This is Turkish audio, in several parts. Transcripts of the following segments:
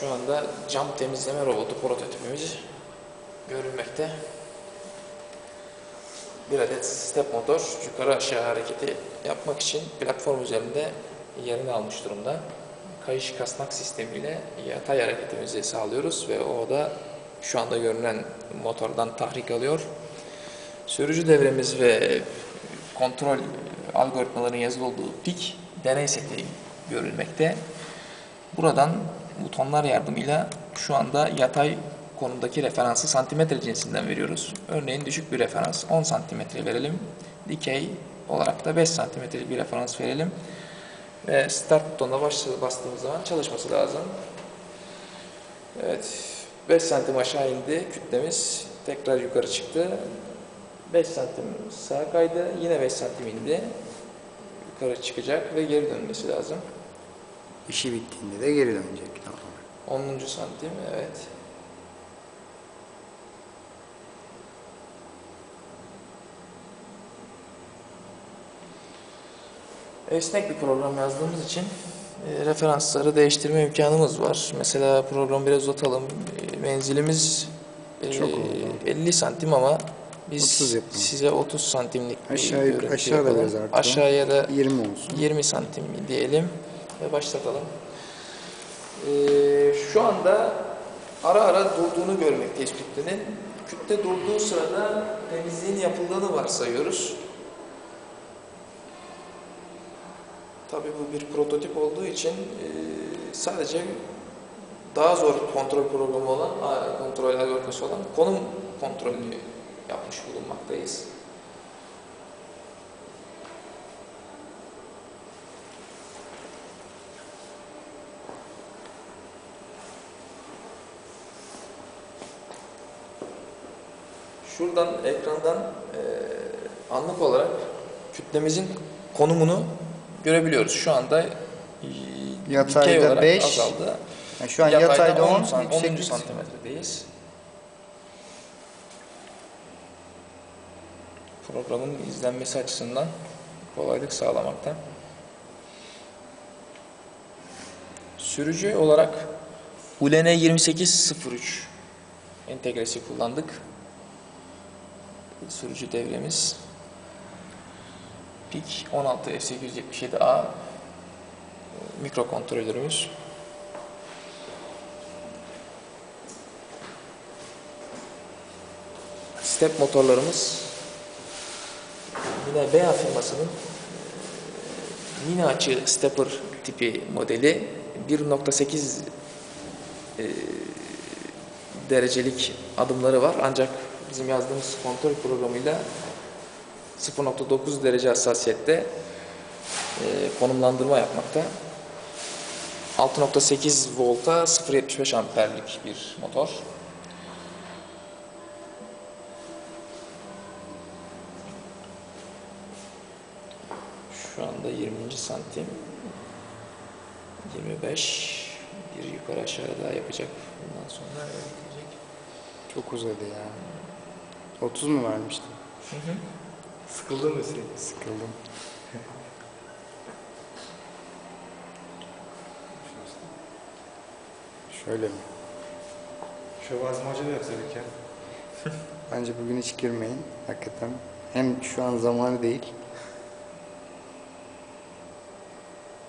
Şu anda cam temizleme robotu prototipimiz görülmekte. Bir adet step motor yukarı aşağı hareketi yapmak için platform üzerinde yerini almış durumda. Kayış kasnak sistemiyle yatay hareketimizi sağlıyoruz ve o da şu anda görünen motordan tahrik alıyor. Sürücü devremiz ve kontrol algoritmalarının yazılı olduğu pik deney seti görülmekte. Buradan butonlar yardımıyla şu anda yatay konumdaki referansı santimetre cinsinden veriyoruz. Örneğin düşük bir referans 10 santimetre verelim. Dikey olarak da 5 santimetrelik bir referans verelim. Ve start butonuna bastığımız zaman çalışması lazım. Evet. 5 santim aşağı indi kütlemiz. Tekrar yukarı çıktı. 5 santim sağa kaydı. Yine 5 santim indi. Yukarı çıkacak ve geri dönmesi lazım. İşi bittiğinde de geri dönecek. Tamam. 10. santim evet. Esnek bir program yazdığımız için e, referansları değiştirme imkanımız var. Mesela programı biraz uzatalım. E, menzilimiz e, Çok oldu. 50 santim ama biz 30 yapalım. size 30 santimlik bir Aşağı- görüntü aşağıda yapalım. Aşağıya da 20 olsun. 20 santim diyelim ve başlatalım. Ee, şu anda ara ara durduğunu görmekteyiz kütlenin. Kütle durduğu sırada temizliğin yapıldığını varsayıyoruz. Tabii bu bir prototip olduğu için e, sadece daha zor kontrol programı olan, kontrol algoritması olan konum kontrolünü yapmış bulunmaktayız. Şuradan ekrandan e, anlık olarak kütlemizin konumunu görebiliyoruz. Şu anda Yatayda dikey olarak beş, azaldı. Yani şu an yatayda 10, san- 10. yükseklik santimetredeyiz. Programın izlenmesi açısından kolaylık sağlamakta. Sürücü olarak ULN 2803 entegresi kullandık. Sürücü devremiz. PIC 16 F877A mikrokontrolörümüz. Step motorlarımız yine BA firmasının e, mini açı stepper tipi modeli 1.8 e, derecelik adımları var ancak bizim yazdığımız kontrol programıyla 0.9 derece hassasiyette e, konumlandırma yapmakta. 6.8 volta 0.75 amperlik bir motor. Şu anda 20. santim 25 bir yukarı aşağı daha yapacak. Bundan sonra. Çok uzadı ya. 30 mu vermişti? Sıkıldın mı sen? Sıkıldım. Şöyle mi? Şövalmacı da yapsaydık ya. Bence bugün hiç girmeyin. Hakikaten. Hem şu an zamanı değil.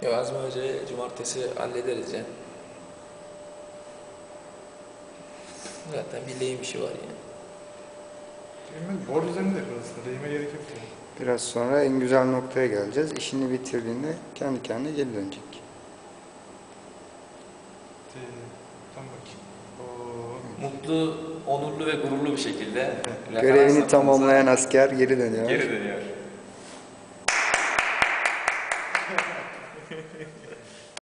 Ya Azmi Hoca'yı cumartesi hallederiz ya. Zaten bir lehim işi var ya. Hemen board üzerinde aslında. Rehime gerek yok yani. Biraz sonra en güzel noktaya geleceğiz. İşini bitirdiğinde kendi kendine geri dönecek. Tam. Mutlu, onurlu ve gururlu bir şekilde Görevini tamamlayan asker geri dönüyor. geri dönüyor.